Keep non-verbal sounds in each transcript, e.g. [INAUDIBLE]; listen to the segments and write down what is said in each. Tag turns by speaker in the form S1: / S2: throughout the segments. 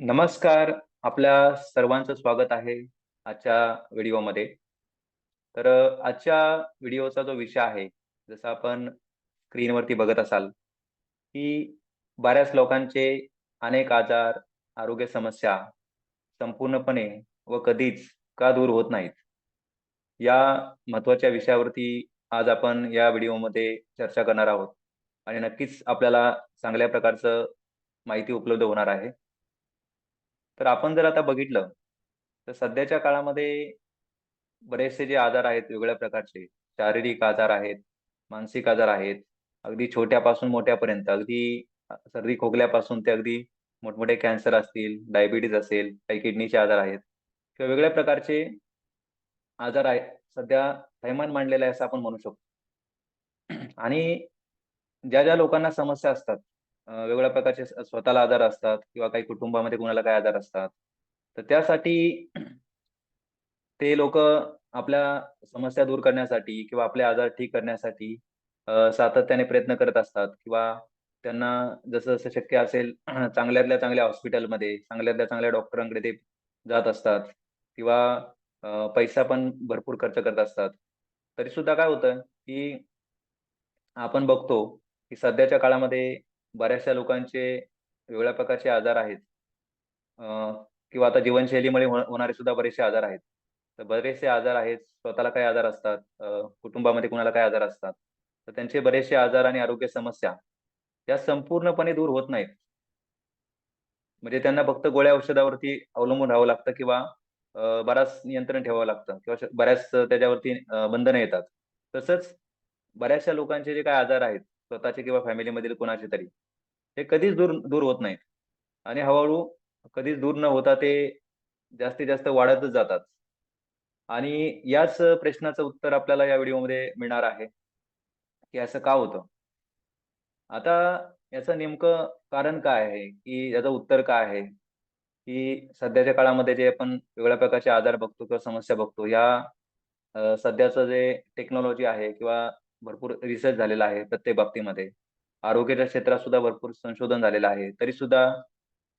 S1: नमस्कार. आपल्या सर्वांचं स्वागत आहे आजच्या व्हिडिओमध्ये. तर आजच्या व्हिडिओचा जो विषय आहे जसं आपण स्क्रीनवरती बघत असाल की बऱ्याच लोकांचे अनेक आजार आरोग्य समस्या संपूर्णपणे व कधीच का दूर होत नाहीत? या महत्त्वाच्या विषयावरती आज आपण या व्हिडिओमध्ये चर्चा करणार आहोत. आणि नक्कीच आपल्याला चांगल्या प्रकारचं माहिती उपलब्ध होणार आहे. तर आपण जर आता बघितलं तर सध्याच्या काळामध्ये बरेचसे जे आजार आहेत वेगवेगळ्या प्रकारचे शारीरिक आजार आहेत मानसिक आजार आहेत अगदी छोट्यापासून मोठ्यापर्यंत अगदी सर्दी खोकल्यापासून ते अगदी मोठमोठे कॅन्सर असतील डायबिटीज असेल काही किडनीचे आजार आहेत किंवा वेगळ्या प्रकारचे आजार आहेत सध्या थैमान मांडलेला आहे असं आपण म्हणू शकतो. आणि ज्या ज्या लोकांना समस्या असतात वेगवेगळ्या प्रकारचे स्वतःला आजार असतात किंवा काही कुटुंबामध्ये कुणाला काही आजार असतात. तर त्यासाठी [CLEARS THROAT] ते लोक आपल्या समस्या दूर करण्यासाठी किंवा आपले आजार ठीक करण्यासाठी सातत्याने प्रयत्न करत असतात किंवा त्यांना जसं जसं शक्य असेल [CLEARS THROAT] चांगल्यातल्या चांगल्या हॉस्पिटलमध्ये चांगल्यातल्या चांगल्या डॉक्टरांकडे ते जात असतात किंवा पैसा पण भरपूर खर्च करत असतात. तरी सुद्धा काय होतं की आपण बघतो की सध्याच्या काळामध्ये बऱ्याचशा लोकांचे वेगवेगळ्या प्रकारचे आजार आहेत किंवा आता जीवनशैलीमुळे हो, होणारे सुद्धा बरेचसे आजार आहेत. तर बरेचसे आजार आहेत, स्वतःला काही आजार असतात, कुटुंबामध्ये कुणाला काही आजार असतात. तर त्यांचे बरेचसे आजार आणि आरोग्य समस्या या संपूर्णपणे दूर होत नाहीत. म्हणजे त्यांना फक्त गोळ्या औषधावरती अवलंबून राहावं लागतं किंवा बराच नियंत्रण ठेवावं लागतं किंवा बऱ्याच त्याच्यावरती बंधनं येतात. तसंच बऱ्याचशा लोकांचे जे काही आजार आहेत, स्वतःचे किंवा फॅमिलीमधील कोणाचे तरी, हे कधीच दूर दूर होत नाहीत आणि हळूहळू कधीच दूर न होता ते जास्तीत जास्त वाढतच जातात. आणि याच प्रश्नाचं उत्तर आपल्याला या व्हिडिओमध्ये मिळणार आहे, की असं का होतं? आता याचं नेमकं कारण काय आहे, की याचं उत्तर काय आहे, की सध्याच्या काळामध्ये जे आपण वेगळ्या प्रकारचे आजार बघतो किंवा समस्या बघतो, या सध्याचं जे टेक्नॉलॉजी आहे किंवा भरपूर रिसर्च झालेला आहे प्रत्येक बाबतीमध्ये. आरोग्याच्या क्षेत्रात सुद्धा भरपूर संशोधन झालेलं आहे. तरी सुद्धा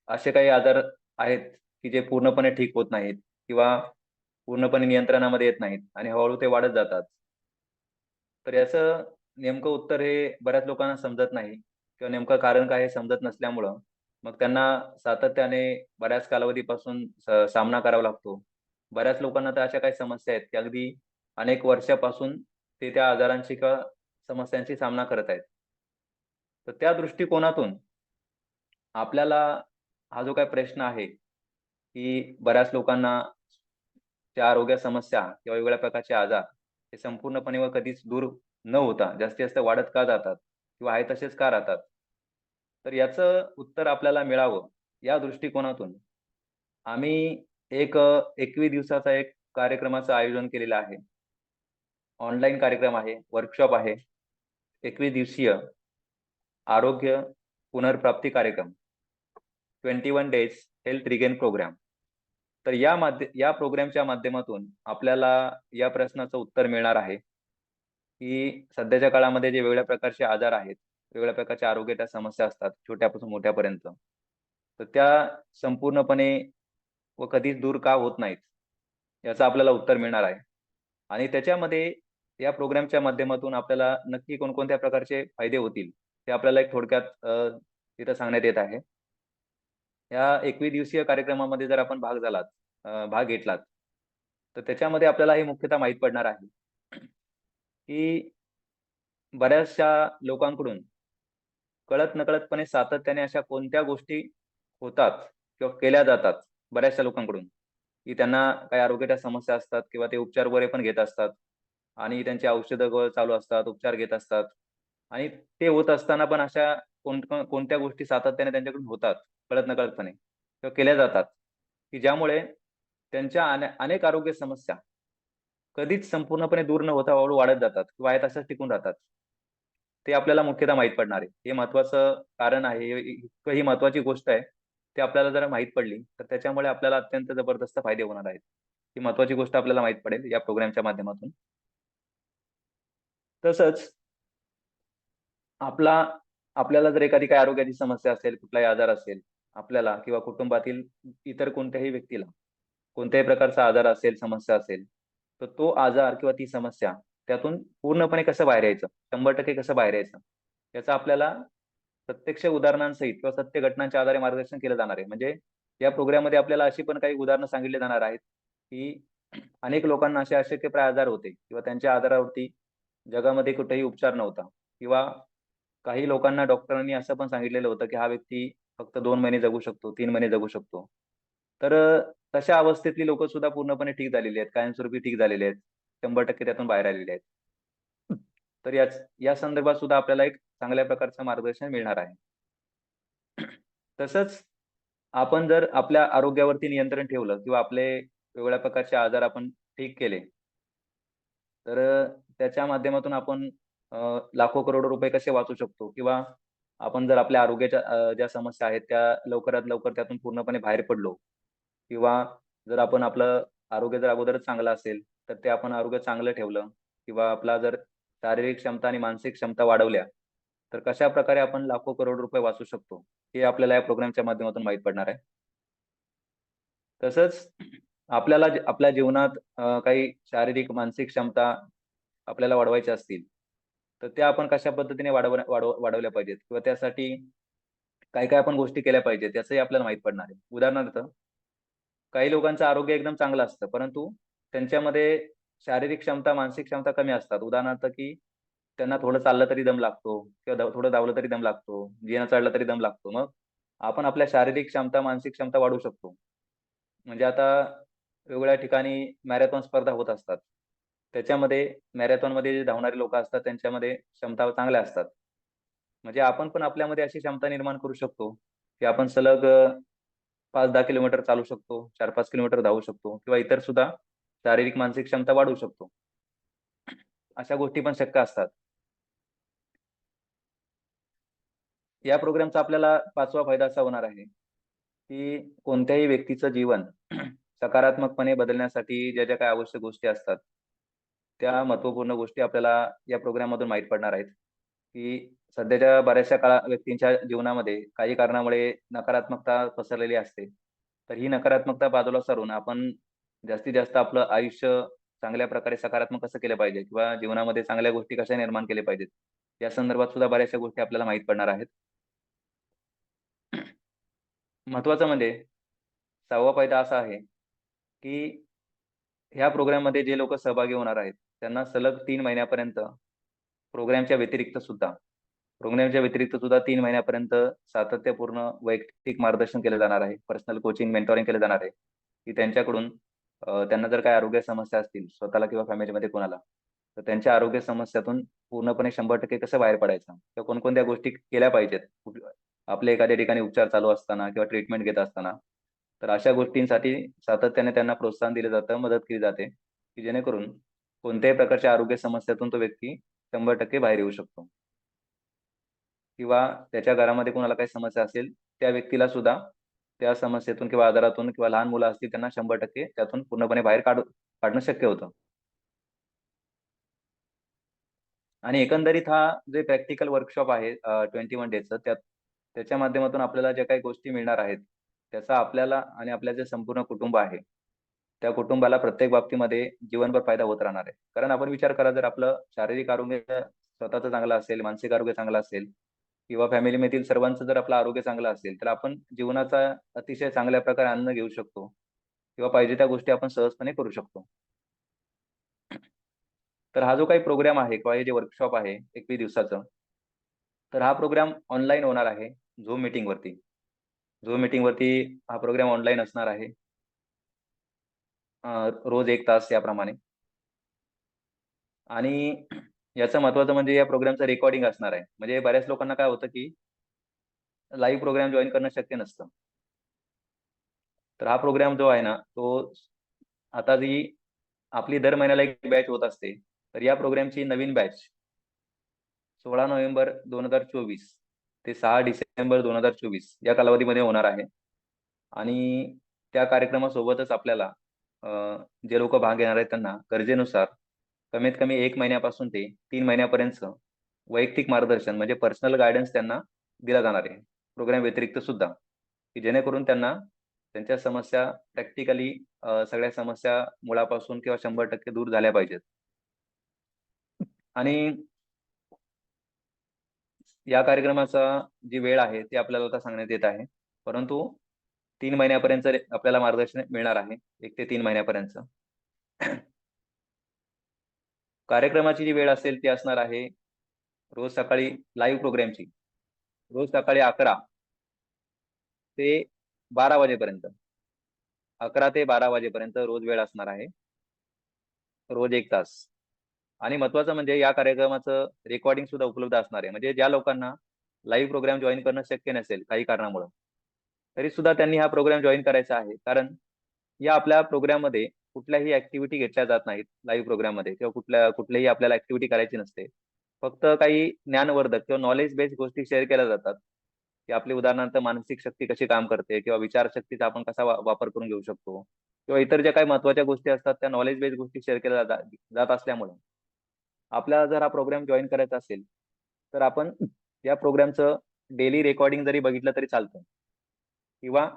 S1: असे काही आजार आहेत, की जे पूर्णपणे ठीक होत नाहीत किंवा पूर्णपणे नियंत्रणामध्ये येत नाहीत आणि हळूहळू ते वाढत जातात. तर याचं नेमकं उत्तर हे बऱ्याच लोकांना समजत नाही किंवा नेमकं कारण काय हे समजत नसल्यामुळं मग त्यांना सातत्याने बऱ्याच कालावधीपासून सामना करावा लागतो. बऱ्याच लोकांना तर अशा काही समस्या आहेत, की अगदी अनेक वर्षापासून ते त्या आजारांशी किंवा समस्यांशी सामना करत आहेत. तर त्या दृष्टिकोनातून आपल्याला हा जो काही प्रश्न आहे, की बऱ्याच लोकांना त्या आरोग्य समस्या किंवा वेगवेगळ्या प्रकारचे आजार हे संपूर्णपणे व कधीच दूर न होता जास्तीत जास्त वाढत का जातात? किंवा आहे तसेच का राहतात? तर याचं उत्तर आपल्याला मिळावं या दृष्टिकोनातून आम्ही एक एकवीस दिवसाचा एक कार्यक्रमाचं आयोजन केलेलं आहे. ऑनलाईन कार्यक्रम आहे, वर्कशॉप आहे. 21 दिवसीय आरोग्य पुनर्प्राप्ती कार्यक्रम. 21 डेज हेल्थ रिगेन प्रोग्राम. तर या माध्य या प्रोग्रामच्या माध्यमातून आपल्याला या प्रश्नाचं उत्तर मिळणार आहे, की सध्याच्या काळामध्ये जे वेगवेगळ्या प्रकारचे आजार आहेत, वेगवेगळ्या प्रकारच्या आरोग्याच्या समस्या असतात, छोट्यापासून मोठ्यापर्यंत. तर त्या संपूर्णपणे व कधीच दूर का होत नाहीत, याचं आपल्याला उत्तर मिळणार आहे. आणि त्याच्यामध्ये या प्रोग्रामच्या माध्यमातून आपल्याला नक्की कोणकोणत्या प्रकारचे फायदे होतील, ते आपल्याला एक थोडक्यात तिथं सांगण्यात येत आहे. या 21 दिवसीय कार्यक्रमामध्ये जर आपण भाग झालात भाग घेतलात, तर त्याच्यामध्ये आपल्याला हे मुख्यतः माहीत पडणार आहे, की बऱ्याचशा लोकांकडून कळत-नकळतपणे सातत्याने अशा कोणत्या गोष्टी होतात किंवा केल्या जातात बऱ्याचशा लोकांकडून, की त्यांना काही आरोग्याच्या समस्या असतात किंवा ते उपचार वगैरे पण घेत असतात आणि त्यांची औषधं चालू असतात, उपचार घेत असतात आणि ते होत असताना पण अशा कोणत्या गोष्टी सातत्याने त्यांच्याकडून होतात कळत-नकळतपणे किंवा केल्या जातात, की ज्यामुळे त्यांच्या अनेक आरोग्य समस्या कधीच संपूर्णपणे दूर न होता हळू वाढत जातात किंवा आहेत तशाच टिकून राहतात. ते आपल्याला मुख्यतः माहीत पडणार आहे. हे महत्वाचं कारण आहे. इतकं ही महत्वाची गोष्ट आहे. ती आपल्याला जर माहीत पडली, तर त्याच्यामुळे आपल्याला अत्यंत जबरदस्त फायदे होणार आहेत. ही महत्वाची गोष्ट आपल्याला माहीत पडेल या प्रोग्रामच्या माध्यमातून. तसंच आपला आपल्याला जर एखादी काही आरोग्याची समस्या असेल, कुठलाही आजार असेल आपल्याला किंवा कुटुंबातील इतर कोणत्याही व्यक्तीला कोणत्याही प्रकारचा आजार असेल समस्या असेल तर तो आजार किंवा ती समस्या त्यातून पूर्णपणे कसं बाहेर यायचं? शंभर टक्के कसं बाहेर यायचं? याचा आपल्याला प्रत्यक्ष उदाहरणांसहित किंवा सत्य घटनांच्या आधारे मार्गदर्शन केलं जाणार आहे. म्हणजे या प्रोग्राममध्ये आपल्याला अशी पण काही उदाहरणं सांगितली जाणार आहेत की अनेक लोकांना असे अशक्यप्राय आजार होते किंवा त्यांच्या आजारावरती जगामध्ये कुठेही उपचार नव्हता किंवा काही लोकांना डॉक्टरांनी असं पण सांगितलेलं होतं की हा व्यक्ती फक्त दोन महिने जगू शकतो तीन महिने जगू शकतो. तर तशा अवस्थेतली लोक सुद्धा पूर्णपणे ठीक झालेली आहेत कायमस्वरूपी ठीक झालेले आहेत शंभर टक्के त्यातून बाहेर आलेले आहेत. तर याच या संदर्भात सुद्धा आपल्याला एक चांगल्या प्रकारचं मार्गदर्शन मिळणार आहे. तसंच आपण जर आपल्या आरोग्यावरती नियंत्रण ठेवलं किंवा आपले वेगवेगळ्या प्रकारचे आजार आपण ठीक केले तर त्याच्या माध्यमातून आपण लाखो करोडो रुपये कसे वाचू शकतो? किंवा आपण जर आपल्या आरोग्याच्या ज्या समस्या आहेत त्या लवकरात लवकर त्यातून पूर्णपणे बाहेर पडलो. किंवा जर आपण आपलं आरोग्य जर अगोदरच चांगलं असेल तर ते आपण आरोग्य चांगलं ठेवलं. किंवा आपला जर शारीरिक क्षमता आणि मानसिक क्षमता वाढवल्या तर कशा प्रकारे आपण लाखो करोड रुपये वाचू शकतो? हे आपल्याला या प्रोग्रामच्या माध्यमातून माहीत पडणार आहे. तसंच आपल्याला आपल्या जीवनात काही शारीरिक मानसिक क्षमता आपल्याला वाढवायच्या असतील तर त्या आपण कशा पद्धतीने वाढव वाढवल्या पाहिजेत? किंवा त्यासाठी काय काय आपण गोष्टी केल्या पाहिजेत? याचंही आपल्याला माहीत पडणार आहे. उदाहरणार्थ काही लोकांचं आरोग्य एकदम चांगलं असतं परंतु त्यांच्यामध्ये शारीरिक क्षमता मानसिक क्षमता कमी असतात. उदाहरणार्थ की त्यांना थोडं चाललं तरी दम लागतो किंवा थोडं धावलं तरी दम लागतो जिना चढलं तरी दम लागतो. मग आपण आपल्या शारीरिक क्षमता मानसिक क्षमता वाढवू शकतो. म्हणजे आता वेगवेगळ्या ठिकाणी मॅरेथॉन स्पर्धा होत असतात. त्याच्यामध्ये मॅरेथॉनमध्ये जे धावणारे लोक असतात त्यांच्यामध्ये क्षमता चांगल्या असतात. म्हणजे आपण पण आपल्यामध्ये अशी क्षमता निर्माण करू शकतो की आपण सलग पाच दहा किलोमीटर चालू शकतो चार पाच किलोमीटर धावू शकतो किंवा इतर सुद्धा शारीरिक मानसिक क्षमता वाढवू शकतो. अशा गोष्टी पण शक्य असतात. या प्रोग्रामचा आपल्याला पाचवा फायदा असा होणार आहे की कोणत्याही व्यक्तीचं जीवन [CLEARS THROAT] सकारात्मकपणे बदलण्यासाठी ज्या ज्या काही आवश्यक गोष्टी असतात त्या महत्त्वपूर्ण गोष्टी आपल्याला या प्रोग्राम मधून माहीत पडणार आहेत. की सध्याच्या बऱ्याचशा काळा व्यक्तींच्या जीवनामध्ये काही कारणामुळे नकारात्मकता पसरलेली असते. तर ही नकारात्मकता बाजूला सारून आपण जास्तीत जास्त आपलं आयुष्य चांगल्या प्रकारे सकारात्मक कसं केलं पाहिजे? किंवा जीवनामध्ये चांगल्या गोष्टी कशा निर्माण केल्या पाहिजेत? या संदर्भात सुद्धा बऱ्याचशा गोष्टी आपल्याला माहीत पडणार आहेत. महत्वाचं म्हणजे सहावा फायदा असा आहे की ह्या प्रोग्राममध्ये जे लोक सहभागी होणार आहेत त्यांना सलग तीन महिन्यापर्यंत प्रोग्रामच्या व्यतिरिक्त सुद्धा प्रोग्रामच्या व्यतिरिक्त सुद्धा तीन महिन्यापर्यंत सातत्यपूर्ण वैयक्तिक मार्गदर्शन केलं जाणार आहे. पर्सनल कोचिंग मेंटॉरिंग केलं जाणार आहे. की त्यांच्याकडून त्यांना जर काय आरोग्य समस्या असतील स्वतःला किंवा फॅमिलीमध्ये कोणाला तर त्यांच्या आरोग्य समस्यातून पूर्णपणे शंभर टक्के कसं बाहेर पडायचं? किंवा कोणकोणत्या गोष्टी केल्या पाहिजेत? आपल्या एखाद्या ठिकाणी उपचार चालू असताना किंवा ट्रीटमेंट घेत असताना तर अशा गोष्टींसाठी सातत्याने त्यांना प्रोत्साहन दिलं जातं मदत केली जाते की जेणेकरून कोणत्याही प्रकारच्या आरोग्य समस्यातून तो व्यक्ती शंभर टक्के बाहेर येऊ शकतो. किंवा त्याच्या घरामध्ये कोणाला काही समस्या असेल त्या व्यक्तीला सुद्धा त्या समस्येतून किंवा आजारातून किंवा लहान मुलं असतील त्यांना शंभर टक्के त्यातून पूर्णपणे बाहेर काढू काढणं शक्य होतं. आणि एकंदरीत हा जे प्रॅक्टिकल वर्कशॉप आहे ट्वेंटी वन डेजचं त्यात त्याच्या माध्यमातून आपल्याला ज्या काही गोष्टी मिळणार आहेत त्याचा आपल्याला आणि आपल्या जे संपूर्ण कुटुंब आहे त्या कुटुंबाला प्रत्येक बाबतीमध्ये जीवनभर फायदा होत राहणार आहे. कारण आपण विचार करा जर आपलं शारीरिक आरोग्य स्वतःच चांगलं असेल मानसिक आरोग्य चांगलं असेल किंवा फॅमिलीमधील सर्वांचं जर आपलं आरोग्य चांगलं असेल तर आपण जीवनाचा अतिशय चांगल्या प्रकारे अन्न घेऊ शकतो किंवा पाहिजे त्या गोष्टी आपण सहजपणे करू शकतो. तर हा जो काही प्रोग्राम आहे किंवा हे जे वर्कशॉप आहे एकवीस दिवसाचं तर हा प्रोग्राम ऑनलाईन होणार आहे झूम मीटिंग वरती. झूम मीटिंग वरती हा प्रोग्राम ऑनलाईन असणार आहे. रोज एक तास याप्रमाणे. आणि याचं महत्वाचं म्हणजे या प्रोग्रामचं रेकॉर्डिंग असणार आहे. म्हणजे बऱ्याच लोकांना काय होतं की लाईव्ह प्रोग्राम जॉईन करणं शक्य नसतं. तर हा प्रोग्राम जो आहे ना तो आता जी आपली दर महिन्याला एक बॅच होत असते तर या प्रोग्रामची नवीन बॅच सोळा नोव्हेंबर दोन हजार चोवीस ते सहा डिसेंबर दोन हजार चोवीस या कालावधीमध्ये होणार आहे. आणि त्या कार्यक्रमासोबतच आपल्याला जे लोक भाग घेणार आहेत त्यांना गरजेनुसार कमीत कमी एक महिन्यापासून ते तीन महिन्यापर्यंत वैयक्तिक मार्गदर्शन म्हणजे पर्सनल गायडन्स त्यांना दिला जाणार आहे. प्रोग्राम व्यतिरिक्त सुद्धा. की जेणेकरून त्यांना त्यांच्या समस्या प्रॅक्टिकली सगळ्या समस्या मुळापासून किंवा शंभर टक्के दूर झाल्या पाहिजेत. आणि या कार्यक्रमाचा जी वेळ आहे ती आपल्याला आता सांगण्यात येत आहे. परंतु तीन महिन्यापर्यंत आपल्याला मार्गदर्शन मिळणार आहे. एक ते तीन महिन्यापर्यंत. कार्यक्रमाची जी वेळ असेल ती असणार आहे रोज सकाळी लाईव्ह प्रोग्रामची रोज सकाळी अकरा ते बारा वाजेपर्यंत. अकरा ते बारा वाजेपर्यंत रोज वेळ असणार आहे. रोज एक तास. आणि महत्वाचं म्हणजे या कार्यक्रमाचं रेकॉर्डिंग सुद्धा उपलब्ध असणार आहे. म्हणजे ज्या लोकांना लाईव्ह प्रोग्राम जॉईन करणं शक्य नसेल काही कारणामुळं तरी सुद्धा त्यांनी हा प्रोग्राम जॉईन करायचा आहे. कारण या आपल्या प्रोग्राममध्ये कुठल्याही ऍक्टिव्हिटी घेतल्या जात नाहीत लाईव्ह प्रोग्राममध्ये किंवा कुठल्या कुठल्याही आपल्याला ऍक्टिव्हिटी करायची नसते. फक्त काही ज्ञानवर्धक किंवा नॉलेज बेस्ड गोष्टी शेअर केल्या जातात. की आपली उदाहरणार्थ मानसिक शक्ती कशी काम करते किंवा विचारशक्तीचा आपण कसा वापर करून घेऊ शकतो. किंवा इतर ज्या काही महत्त्वाच्या गोष्टी असतात त्या नॉलेज बेस्ड गोष्टी शेअर केल्या जात असल्यामुळे. आपल्याला जर हा प्रोग्राम जॉईन करायचा असेल तर आपण या प्रोग्रामचं डेली रेकॉर्डिंग जरी बघितलं तरी चालतं. किंवा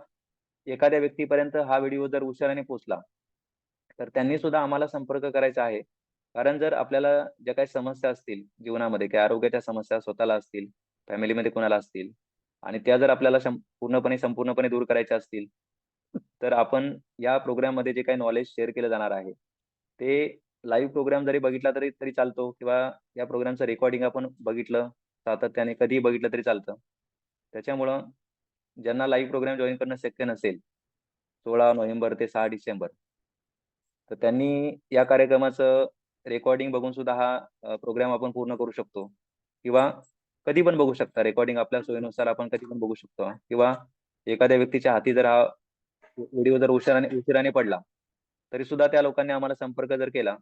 S1: एखाद्या व्यक्तीपर्यंत हा व्हिडिओ जर उशिराने पोहोचला तर त्यांनी सुद्धा आम्हाला संपर्क करायचा आहे. कारण जर आपल्याला ज्या काही समस्या असतील जीवनामध्ये काही आरोग्याच्या समस्या स्वतःला असतील फॅमिलीमध्ये कोणाला असतील आणि त्या जर आपल्याला पूर्णपणे संपूर्णपणे दूर करायच्या असतील तर आपण या प्रोग्राममध्ये जे काही नॉलेज शेअर केलं जाणार आहे ते लाईव्ह प्रोग्राम जरी बघितला तरी तरी चालतो किंवा या प्रोग्रामचं रेकॉर्डिंग आपण बघितलं सातत्याने कधीही बघितलं तरी चालतं. त्याच्यामुळं ज्यांना लाईव्ह प्रोग्राम जॉईन करणं शक्य नसेल सोळा नोव्हेंबर ते सहा डिसेंबर तर त्यांनी या कार्यक्रमाचं रेकॉर्डिंग बघून सुद्धा हा प्रोग्राम आपण पूर्ण करू शकतो. किंवा कधी पण बघू शकता रेकॉर्डिंग आपल्या सोयीनुसार आपण कधी पण बघू शकतो. किंवा एखाद्या व्यक्तीच्या हाती जर हा व्हिडिओ जर उशिराने उशिराने पडला तरी सुद्धा त्या लोकांनी आम्हाला संपर्क जर केला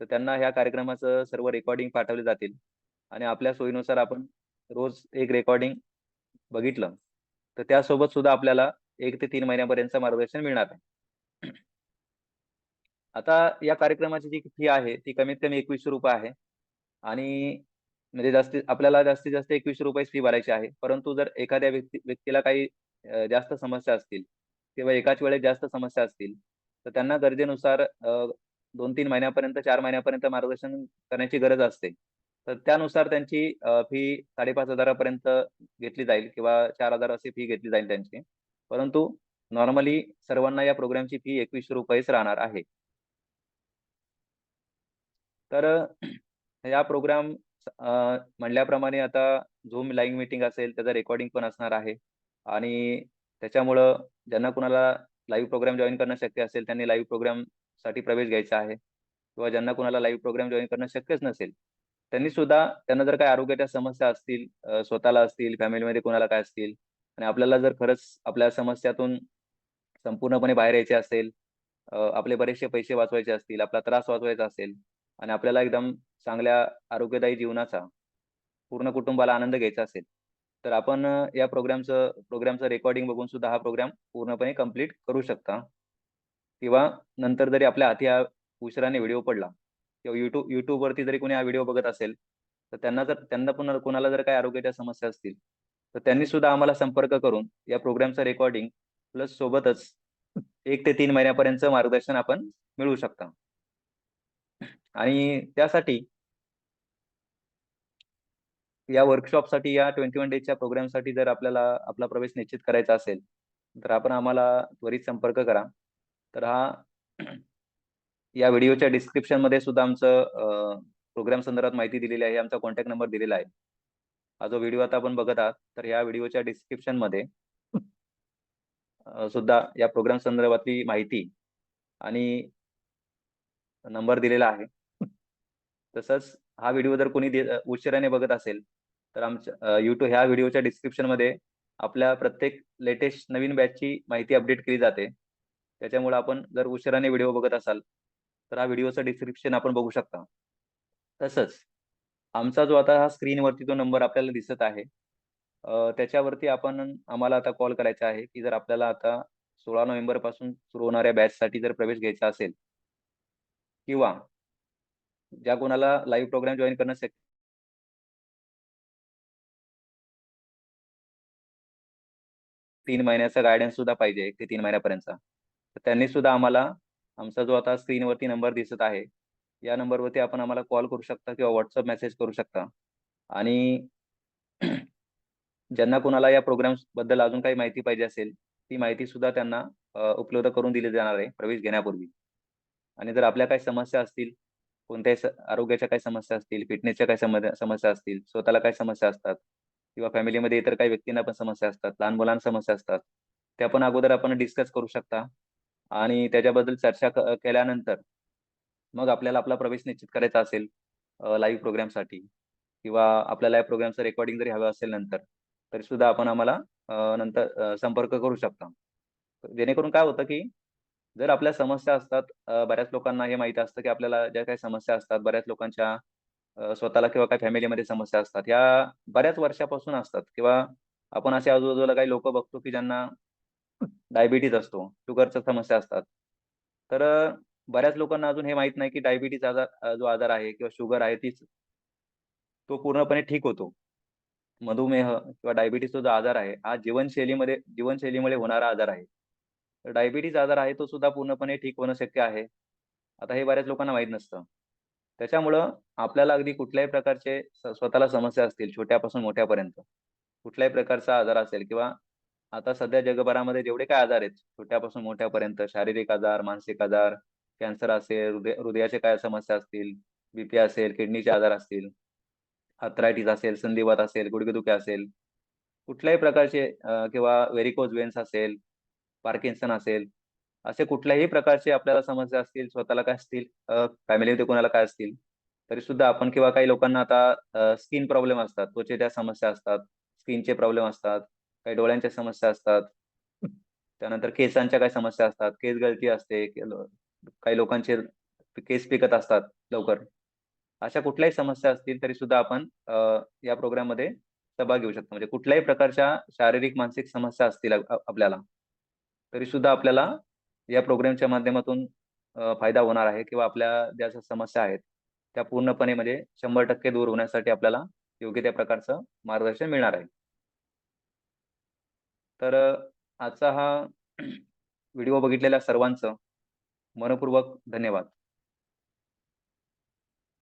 S1: तर त्यांना ह्या कार्यक्रमाचं सर्व रेकॉर्डिंग पाठवले जातील. आणि आपल्या सोयीनुसार आपण रोज एक रेकॉर्डिंग बघितलं तर त्यासोबत सुद्धा आपल्याला एक ते तीन महिन्यापर्यंत मार्गदर्शन मिळणार आहे. आता या कार्यक्रमाची जी फी आहे ती कमीत कमी एकवीसशे रुपये आहे. आणि म्हणजे जास्तीत आपल्याला जास्तीत जास्त एकवीसशे रुपये फी भरायची आहे. परंतु जर एखाद्या व्यक्ती व्यक्तीला काही जास्त समस्या असतील किंवा एकाच वेळेस जास्त समस्या असतील तर त्यांना गरजेनुसार दोन तीन महिन्यापर्यंत चार महिन्यापर्यंत मार्गदर्शन करण्याची गरज असते. तर त्यानुसार त्यांची फी साडेपाच हजारापर्यंत घेतली जाईल किंवा चार हजार अशी फी घेतली जाईल त्यांची. परंतु नॉर्मली सर्वांना या प्रोग्रामची फी एकवीसशे रुपयेच राहणार आहे. तर या प्रोग्राम म्हणल्याप्रमाणे आता झूम लाईव्ह मीटिंग असेल त्याचं रेकॉर्डिंग पण असणार आहे. आणि त्याच्यामुळं ज्यांना कुणाला लाईव्ह प्रोग्राम जॉईन करणं शक्य असेल त्यांनी लाईव्ह प्रोग्रामसाठी प्रवेश घ्यायचा आहे. किंवा ज्यांना कुणाला लाईव्ह प्रोग्राम जॉईन करणं शक्यच नसेल त्यांनी सुद्धा त्यांना जर काही आरोग्याच्या समस्या असतील स्वतःला असतील फॅमिलीमध्ये कोणाला काय असतील आणि आपल्याला जर खरंच आपल्या समस्यातून संपूर्णपणे बाहेर यायचे असेल आपले बरेचसे पैसे वाचवायचे असतील आपला त्रास वाचवायचा असेल आणि आपल्याला एकदम चांगल्या आरोग्यदायी जीवनाचा पूर्ण कुटुंबाला आनंद घ्यायचा असेल तर आपण या प्रोग्रामचं प्रोग्रामचं रेकॉर्डिंग बघून सुद्धा हा प्रोग्राम पूर्णपणे कंप्लीट करू शकता. किंवा नंतर जरी आपल्या हाती हा उशिराने व्हिडिओ पडला किंवा युट्यूब युट्यूबवरती जरी कोणी हा व्हिडिओ बघत असेल तर त्यांना जर त्यांना पण कोणाला जर काही आरोग्याच्या समस्या असतील तर त्यांनी सुद्धा आम्हाला संपर्क करून या प्रोग्रामचं रेकॉर्डिंग प्लस सोबतच एक ते तीन महिन्यापर्यंत मार्गदर्शन आपण मिळवू शकता. आणि त्यासाठी या वर्कशॉपसाठी या ट्वेंटी वन डेजच्या प्रोग्रामसाठी जर आपल्याला आपला प्रवेश निश्चित करायचा असेल तर आपण आम्हाला त्वरित संपर्क करा. तर हा या व्हिडिओच्या डिस्क्रिप्शनमध्ये सुद्धा आमचं प्रोग्राम संदर्भात माहिती दिलेली आहे. आमचा कॉन्टॅक्ट नंबर दिलेला आहे. हा जो व्हिडिओ आता आपण बघत आहात तर या व्हिडिओच्या डिस्क्रिप्शनमध्ये सुद्धा या प्रोग्राम संदर्भातली माहिती आणि नंबर दिलेला आहे. तसंच हा व्हिडिओ जर कोणी उशिराने बघत असेल तर आमच्या युट्यूब ह्या व्हिडिओच्या डिस्क्रिप्शनमध्ये आपल्या प्रत्येक लेटेस्ट नवीन बॅचची माहिती अपडेट केली जाते. त्याच्यामुळे आपण जर उशिराने व्हिडिओ बघत असाल तर हा व्हिडिओचं डिस्क्रिप्शन आपण बघू शकता. तसंच आमचा जो आता हा स्क्रीनवरती जो नंबर आपल्याला दिसत आहे त्याच्यावरती आपण आम्हाला आता कॉल करायचा आहे की जर आपल्याला आता सोळा नोव्हेंबरपासून सुरू होणाऱ्या बॅच साठी जर प्रवेश घ्यायचा असेल किंवा ज्या कोणाला लाईव्ह प्रोग्राम जॉईन करणं शक्य तीन महिन्याचा गायडन्स सुद्धा पाहिजे एक ते तीन महिन्यापर्यंतचा. तर त्यांनी सुद्धा आम्हाला आमचा जो आता स्क्रीनवरती नंबर दिसत आहे या नंबरवरती आपण आम्हाला कॉल करू शकता किंवा व्हॉट्सअप मेसेज करू शकता. आणि [CLEARS THROAT] ज्यांना कोणाला या प्रोग्राम्सबद्दल अजून काही माहिती पाहिजे असेल ती माहिती सुद्धा त्यांना उपलब्ध करून दिली जाणार आहे प्रवेश घेण्यापूर्वी. आणि जर आपल्या काही समस्या असतील कोणत्याही आरोग्याच्या काही समस्या असतील फिटनेसच्या काही समस्या असतील स्वतःला काही समस्या असतात किंवा फॅमिलीमध्ये इतर काही व्यक्तींना पण समस्या असतात लहान मुलांना समस्या असतात त्या पण अगोदर आपण डिस्कस करू शकता. आणि त्याच्याबद्दल चर्चा केल्यानंतर मग आपल्याला आपला प्रवेश निश्चित करायचा असेल लाईव्ह प्रोग्रामसाठी किंवा आपल्या लाईव्ह प्रोग्रामचं रेकॉर्डिंग जरी हवं असेल नंतर तरी सुद्धा आपण आम्हाला नंतर संपर्क करू शकता. जेणेकरून काय होतं की जर आपल्या समस्या असतात बऱ्याच लोकांना हे माहिती असतं की आपल्याला ज्या काही समस्या असतात बऱ्याच लोकांच्या स्वतःला किंवा काही फॅमिलीमध्ये समस्या असतात. या बऱ्याच वर्षापासून असतात किंवा आपण असे आजूबाजूला काही लोक बघतो की ज्यांना डायबिटीज असतो शुगरच्या समस्या असतात. तर बऱ्याच लोकांना अजून हे माहीत नाही की डायबिटीज आजार जो आजार आहे किंवा शुगर आहे तीच तो पूर्णपणे ठीक होतो. मधुमेह किंवा डायबिटीजचा जो आजार आहे हा जीवनशैलीमध्ये जीवनशैलीमुळे होणारा आजार आहे. तर डायबिटीज आजार आहे तो सुद्धा पूर्णपणे ठीक होणं शक्य आहे. आता हे बऱ्याच लोकांना माहीत नसतं. त्याच्यामुळं आपल्याला अगदी कुठल्याही प्रकारचे स्वतःला समस्या असतील छोट्यापासून मोठ्यापर्यंत कुठल्याही प्रकारचा आजार असेल किंवा आता सध्या जगभरामध्ये जेवढे काय आजार आहेत छोट्यापासून मोठ्यापर्यंत शारीरिक आजार मानसिक आजार कॅन्सर असेल हृदय हृदयाचे काय समस्या असतील बीपी असेल किडनीचे आजार असतील अथरायटीस असेल संधिवात असेल गुडघेदुखी असेल कुठल्याही प्रकारचे किंवा व्हेरिकोज वेन्स असेल पार्किन्सन असेल असे कुठल्याही प्रकारचे आपल्याला समस्या असतील स्वतःला काय असतील फॅमिलीमध्ये कोणाला काय असतील तरी सुद्धा आपण किंवा काही लोकांना आता स्किन प्रॉब्लेम असतात त्वचेच्या समस्या असतात स्किनचे प्रॉब्लेम असतात काही डोळ्यांच्या समस्या असतात. त्यानंतर केसांच्या काही समस्या असतात. केस गळती असते. काही लोकांचे केस पिकत असतात लवकर. अशा कुठल्याही समस्या असतील तरी सुद्धा आपण या प्रोग्राममध्ये सहभाग घेऊ शकतो. म्हणजे कुठल्याही प्रकारच्या शारीरिक मानसिक समस्या असतील आपल्याला तरी सुद्धा आपल्याला या प्रोग्रामच्या माध्यमातून फायदा होणार आहे किंवा आपल्या ज्या समस्या आहेत त्या पूर्णपणे म्हणजे शंभर टक्के दूर होण्यासाठी आपल्याला योग्य त्या प्रकारचं मार्गदर्शन मिळणार आहे. तर आजचा हा [CLEARS THROAT] व्हिडिओ बघितलेल्या सर्वांचं मनपूर्वक धन्यवाद.